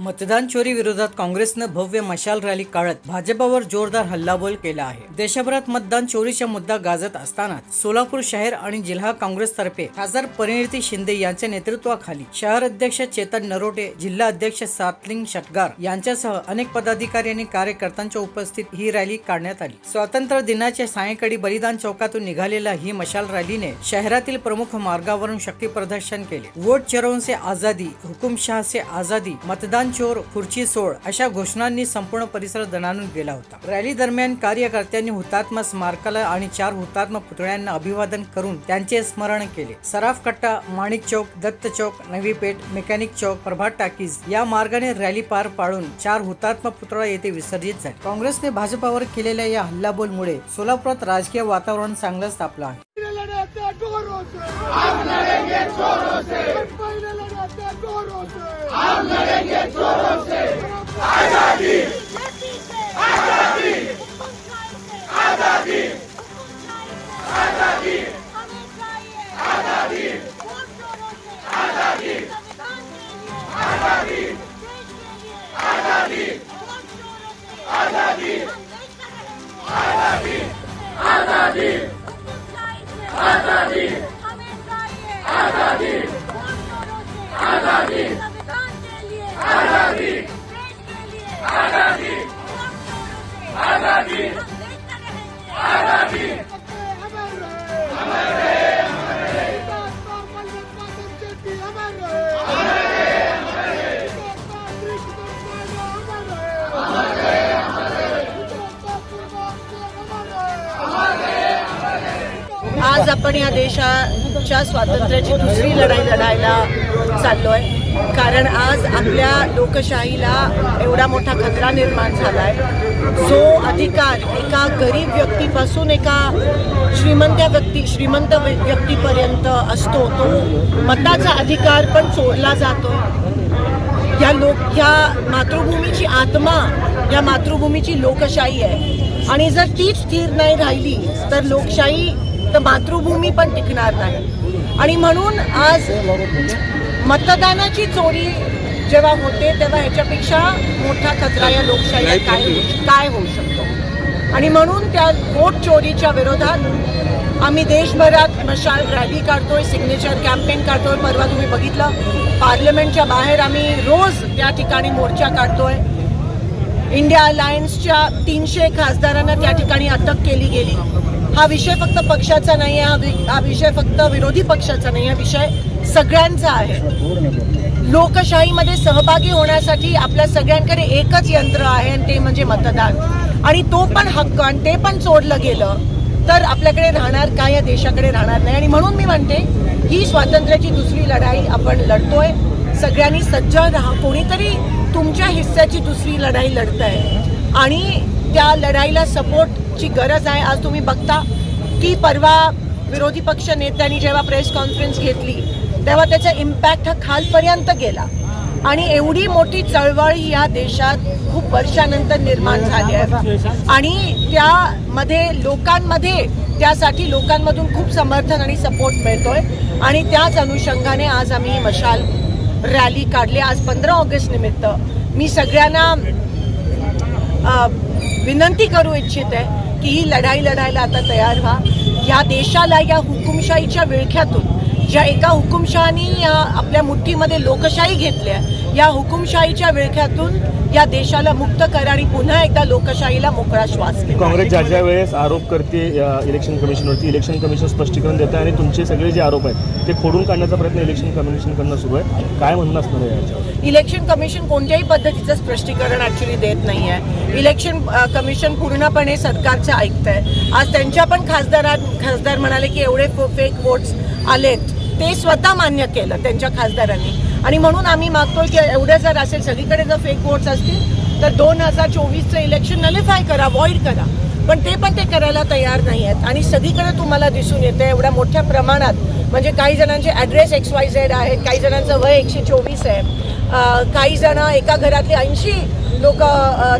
मतदान चोरी विरोधात काँग्रेसनं भव्य मशाल रॅली काढत भाजपावर जोरदार हल्लाबोल केला आहे. देशभरात मतदान चोरीचा मुद्दा गाजत असताना सोलापूर शहर आणि जिल्हा काँग्रेसतर्फे खासदार परिणिती शिंदे यांच्या नेतृत्वाखाली शहर अध्यक्ष चेतन नरोटे जिल्हा अध्यक्ष सातलिंग शटगार यांच्यासह अनेक पदाधिकारी आणि कार्यकर्त्यांच्या उपस्थित ही रॅली काढण्यात आली. स्वातंत्र्य दिनाच्या सायंकाळी बलिदान चौकातून निघालेल्या ही मशाल रॅलीने शहरातील प्रमुख मार्गावरून शक्ती प्रदर्शन केले. वोट चरवून से आझादी हुकुमशाह से आझादी मतदान चोर खुर्ची सोड अशा घोषणांनी संपूर्ण परिसर दणानून गेला होता. रॅली दरम्यान कार्यकर्त्यांनी हुतात्मा स्मारकाला आणि चार हुतात्मा पुतळ्यांना अभिवादन करून त्यांचे स्मरण केले. सराफ कट्टा माणिक चौक दत्त चौक नवी पेठ मेकॅनिक चौक प्रभात टाकीज या मार्गाने रॅली पार पाडून चार हुतात्मा पुतळा येथे विसर्जित झाले. काँग्रेसने भाजपावर केलेल्या या हल्लाबोलमुळे सोलापुरात राजकीय वातावरण चांगलंच तापलं आहे. हम लड़ेंगे जोरों से आजादी आजादी आजादी आजादी हमें चाहिए आजादी वोट चोरों से आजादी संविधान के लिए आजादी देश के लिए आजादी वोट चोरों से आजादी हम देश का रहेंगे आजादी आजादी आजादी आज आपण या देशाच्या स्वातंत्र्याची दुसरी लढाई लढायला चाललोय. कारण आज आपल्या लोकशाहीला एवढा मोठा खतरा निर्माण झाला आहे जो अधिकार एका गरीब व्यक्तीपासून एका श्रीमंत व्यक्ती श्रीमंत व्य- व्यक्तीपर्यंत असतो तो मताचा अधिकार पण चोरला जातो या लोक या मातृभूमीची आत्मा या मातृभूमीची लोकशाही आहे. आणि जर तीच स्थिर नाही राहिली तर लोकशाही तर मातृभूमी पण टिकणार नाही. आणि म्हणून आज मतदानाची चोरी जेव्हा होते तेव्हा ह्याच्यापेक्षा मोठा खतरा या लोकशाहीला काय काय होऊ शकतो? आणि म्हणून त्या वोट चोरीच्या विरोधात आम्ही देशभरात मशाल रॅली काढतोय सिग्नेचर कॅम्पेन काढतोय. परवा तुम्ही बघितलं पार्लमेंटच्या बाहेर आम्ही रोज त्या ठिकाणी मोर्चा काढतोय. इंडिया अलायन्सच्या तीनशे खासदारांना त्या ठिकाणी अटक केली गेली. हा विषय फक्त पक्षाचा नाही आहे हा वि- हा विषय फक्त विरोधी पक्षाचा नाही हा विषय सगळ्यांचा आहे. लोकशाहीमध्ये सहभागी होण्यासाठी आपल्या सगळ्यांकडे एकच यंत्र आहे आणि ते म्हणजे मतदान. आणि तो पण हक्क आणि ते पण चोरलं गेलं तर आपल्याकडे राहणार काय? या देशाकडे राहणार नाही. आणि म्हणून मी म्हणते ही स्वातंत्र्याची दुसरी लढाई आपण लढतोय. सगळ्यांनी सज्ज राहा. कोणीतरी तुमच्या हिस्स्याची दुसरी लढाई लढत आहे आणि त्या लढाईला सपोर्ट ची गरज आहे. आज तुम्ही बघता की परवा विरोधी पक्ष नेत्यांनी जेव्हा प्रेस कॉन्फरन्स घेतली तेव्हा त्याचा इम्पॅक्ट हा खालपर्यंत गेला. आणि एवढी मोठी चळवळ ही या देशात खूप वर्षानंतर निर्माण झाली आहे. आणि त्यामध्ये लोकांमध्ये त्यासाठी लोकांमधून खूप समर्थन आणि सपोर्ट मिळतोय. आणि त्याच अनुषंगाने आज आम्ही मशाल रॅली काढली. आज पंधरा ऑगस्ट निमित्त. मी सगळ्यांना विनंती करू इच्छिते की ही लढाई लढायला आता तयार व्हा. या देशाला या हुकुमशाहीच्या विळख्यातून ज्या एका हुकुमशहानी या आपल्या मुठ्ठीमध्ये लोकशाही घेतल्या या हुकुमशाहीच्या विळख्यातून या देशाला मुक्त करा आणि पुन्हा एकदा लोकशाहीला मोकळा श्वास काँग्रेस ज्या ज्या वेळेस आरोप करते इलेक्शन कमिशनवरती इलेक्शन कमिशन स्पष्टीकरण देतं आणि तुमचे सगळे जे आरोप आहेत ते खोडून काढण्याचा प्रयत्न इलेक्शन कमिशन करणं सुरू आहे. काय म्हणणं असणार आहे याच्यावर? इलेक्शन कमिशन कोणत्याही पद्धतीचं स्पष्टीकरण ऍक्च्युली देत नाही आहे इलेक्शन कमिशन पूर्णपणे सरकारचं ऐकतंय. आज त्यांच्या पण खासदारां खासदार म्हणाले की एवढे फेक वोट्स आलेत. ते स्वतः मान्य केलं त्यांच्या खासदारांनी. आणि म्हणून आम्ही मागतोय की एवढं जर असेल सगळीकडे जर फेक वोट्स असतील तर दोन हजार चोवीसचं इलेक्शन नलिफाय करा अवॉइड करा. पण ते पण ते करायला तयार नाही आहेत आणि सगळीकडे तुम्हाला दिसून येतं एवढ्या मोठ्या प्रमाणात. म्हणजे काही जणांचे ॲड्रेस एक्स वाय झेड आहेत काही जणांचं वय एकशे चोवीस आहे. काही जण एका घरातले ऐंशी लोक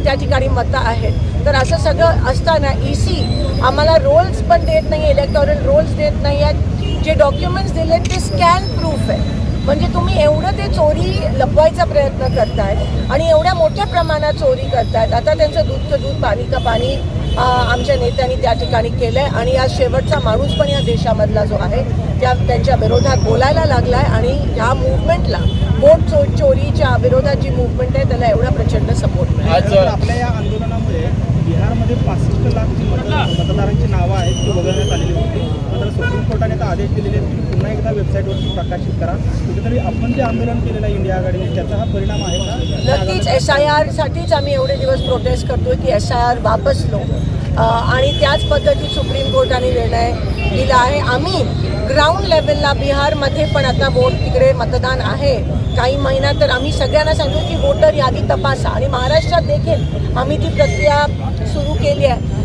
त्या ठिकाणी मतं आहेत. तर असं सगळं असताना ई सी आम्हाला रोल्स पण देत नाही इलेक्टॉरल रोल्स देत नाही आहेत जे डॉक्युमेंट्स दिले ते स्कॅन प्रूफ आहे. म्हणजे तुम्ही एवढं ते चोरी लपवायचा प्रयत्न करतायत आणि एवढ्या मोठ्या प्रमाणात चोरी करतायत. आता त्यांचं दूधचं दूध पाणी का पाणी आमच्या नेत्यांनी त्या ठिकाणी केलंय आणि आज शेवटचा माणूस पण या देशामधला जो आहे त्या त्यांच्या विरोधात बोलायला लागलाय आणि ह्या मुवमेंटला वोट चो चोरीच्या विरोधात जी मुवमेंट आहे त्याला एवढा प्रचंड सपोर्ट मिळाला. आपल्या या आंदोलनामुळे बिहारमध्ये पासष्ट लाख जी मत मतदारांची नावं आहेत ती वगळण्यात आलेली होती. मात्र सुप्रीम कोर्टाने आता आदेश दिलेले आहेत की पुन्हा एकदा वेबसाईटवरती प्रकाशित करा. कुठेतरी आपण जे आंदोलन केलेलं आहे इंडिया आघाडीने त्याचा हा परिणाम आहे का? नक्कीच एस आय आरसाठीच आम्ही एवढे दिवस प्रोटेस्ट करतोय की एस आय आर वापस लो अ, आणि त्याच पद्धतीत सुप्रीम कोर्टाने निर्णय दिला आहे. आम्ही ग्राउंड लेवलला बिहारमध्ये पण आता वोट तिकडे मतदान आहे. काही महिन्यात तर आम्ही सगळ्यांना सांगतो की वोटर यादी तपासा. आणि महाराष्ट्रात देखील आम्ही ती प्रक्रिया सुरू केली आहे.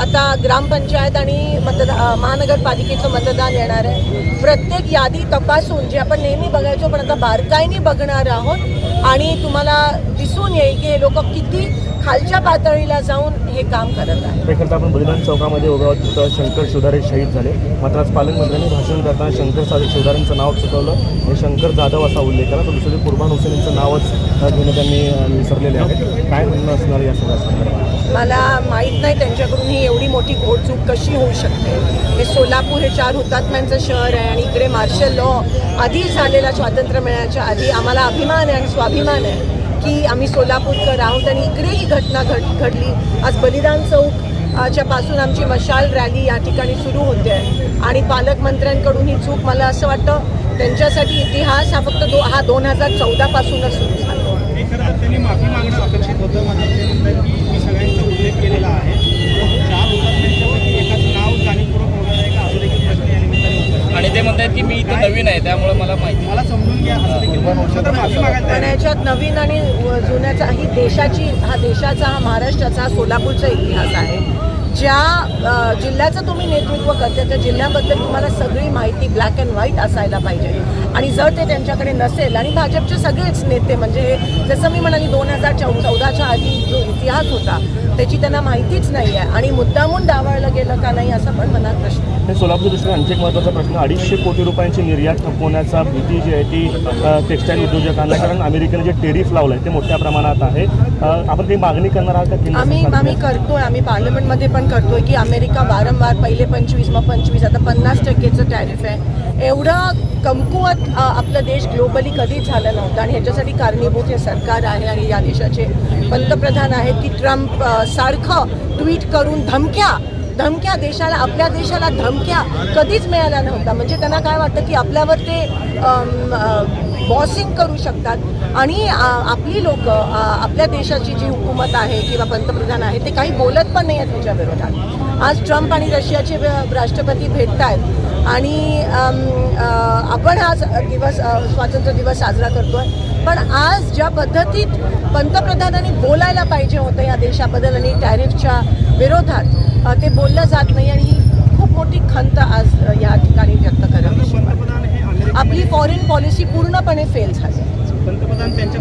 आता ग्रामपंचायत आणि मतदा महानगरपालिकेचं मतदान येणार आहे. प्रत्येक यादी तपासून जे आपण नेहमी बघायचो आता बारकाईने बघणार आहोत आणि तुम्हाला दिसून येईल की हे लोक किती खालच्या पातळीला जाऊन हे काम करत आहेत. आपण बलिदान चौकामध्ये उभा तिथं शंकर शिवदारे शहीद झाले. मात्र आज पालकमंत्र्यांनी भाषण करताना शंकर शिवदारेंचं नाव चुकवलं आणि शंकर जाधव असा उल्लेख केला. तर दुसरे कुर्बान हुसेन यांचं नावच घेणं त्यांनी विसरलेले आहे काय म्हणणं असणार या सगळ्या मला माहीत नाही त्यांच्याकडून ही एवढी मोठी घोडचूक कशी होऊ शकते. हे सोलापूर हे चार हुतात्म्यांचं शहर आहे आणि इकडे मार्शल लॉ आधी झालेला स्वातंत्र्य मिळण्याच्या आधी आम्हाला अभिमान आहे आणि स्वाभिमान आहे की आम्ही सोलापूरकर आहोत आणि इकडे ही घटना घड घडली. आज बलिदान चौक च्या पासून आमची मशाल रॅली या ठिकाणी सुरू होते आहे आणि पालकमंत्र्यांकडून ही चूक मला असं वाटतं त्यांच्यासाठी इतिहास हा फक्त दो हा दोन हजार चौदापासूनच सुरू झाला हे खरं तर त्यांनी माफी मागणं अपेक्षित होतं मात्र ते म्हणतात की मी सगळ्यांचा उल्लेख केलेला आहे चार हुतात्म्यांच्यापैकी एकाचं नाव जाणीवपूर्वक वगळलं आहे का असं देखील प्रश्न या निमित्ताने होतात आणि ते म्हणतात की मी इथं नवीन आहे त्यामुळे मला माहिती मला समजून घ्या असं देखील मात्र माफी मागायला तयार पण आहे. याच्यात नवीन आणि व- जुन्याचा ही देशाची हा देशाचा हा महाराष्ट्राचा हा सोलापूरचा इतिहास आहे. ज्या जिल्ह्याचं तुम्ही नेतृत्व करते त्या जिल्ह्याबद्दल तुम्हाला सगळी माहिती ब्लॅक अँड व्हाईट असायला पाहिजे आणि जर ते त्यांच्याकडे नसेल आणि भाजपचे सगळेच नेते म्हणजे हे जसं मी म्हणाली दोन हजार चौ चौदाच्या आधी जो इतिहास होता त्याची त्यांना माहितीच नाही आहे आणि मुद्दामून डावळलं गेलं का नाही असा पण मनात प्रश्न आहे. सोलापूर दृष्टीने आणखी एक महत्त्वाचा प्रश्न अडीचशे कोटी रुपयांची निर्यात थांबवण्याचा भीती जी आहे ती टेक्स्टाईल उद्योजकांना कारण अमेरिकेने जे टेरिफ लावलं आहे ते मोठ्या प्रमाणात आहे आपण काही मागणी करणार आहात का आम्ही? आम्ही करतोय आम्ही पार्लमेंटमध्ये पण करतोय की अमेरिका वारंवार पहिले पंचवीस मग पंचवीस. आता पन्नास टक्केचं टॅरिफ आहे. एवढा कमकुवत आपला देश ग्लोबली कधीच झालं नव्हतं आणि ह्याच्यासाठी कारणीभूत हे सरकार आहे आणि या देशाचे पंतप्रधान आहेत की ट्रम्प सारखं ट्विट करून धमक्या धमक्या देशाला आपल्या देशाला धमक्या कधीच मिळाल्या नव्हत्या. म्हणजे त्यांना काय वाटतं की आपल्यावर ते बॉसिंग करू शकतात. आणि आपली लोक आपल्या देशाची जी हुकूमत आहे किंवा पंतप्रधान आहे ते काही बोलत पण नाही आहेत तुमच्या विरोधात. आज ट्रम्प आणि रशियाचे राष्ट्रपती भेटत आहेत आणि आपण आज दिवस स्वातंत्र्य दिवस साजरा करतोय. पण आज ज्या पद्धतीत पंतप्रधानांनी बोलायला पाहिजे होतं या देशाबद्दल आणि टॅरिफच्या विरोधात ते बोललं जात नाही आणि ही खूप मोठी खंत आज या ठिकाणी व्यक्त अमेरिका आपली फॉरेन पॉलिसी पूर्णपणे फेल झाली. पंतप्रधान त्यांच्या